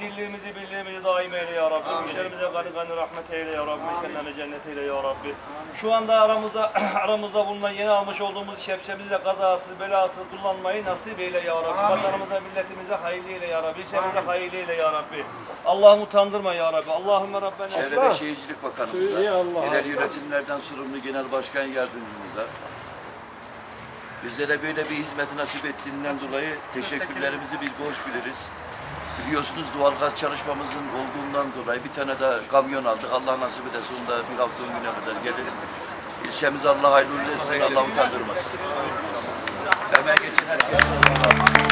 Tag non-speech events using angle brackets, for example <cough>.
dirliğimizi, birliğimizi daim eyle ya Rabbi. Müşterimize gani gani rahmet eyle ya Rabbi. Mekanlarına cennet eyle ya Rabbi. Şu anda aramızda <clears throat> aramızda bulunan yeni almış olduğumuz şepçemizi de kazasız belasız kullanmayı nasip eyle ya Rabbi. Vatanımıza, milletimize hayırlı eyle ya Rabbi. İlçemize hayırlı eyle ya Rabbi. Allah'ım utandırma ya Rabbi. Allahümme Rabbena. Çevre ve Şehircilik Bakanımıza, yerel yönetimlerden sorumlu Genel Başkan Yardımcımıza, bizlere böyle bir hizmeti nasip ettiğinden dolayı teşekkürlerimizi biz borç biliriz. Biliyorsunuz doğalgaz çalışmamızın olduğundan dolayı bir tane de kamyon aldık. Allah nasip ederse onu da bir hafta on güne kadar gelelim. İlçemiz Allah hayırlı etsin, Allah utandırmasın. Emeğe geçin herkese.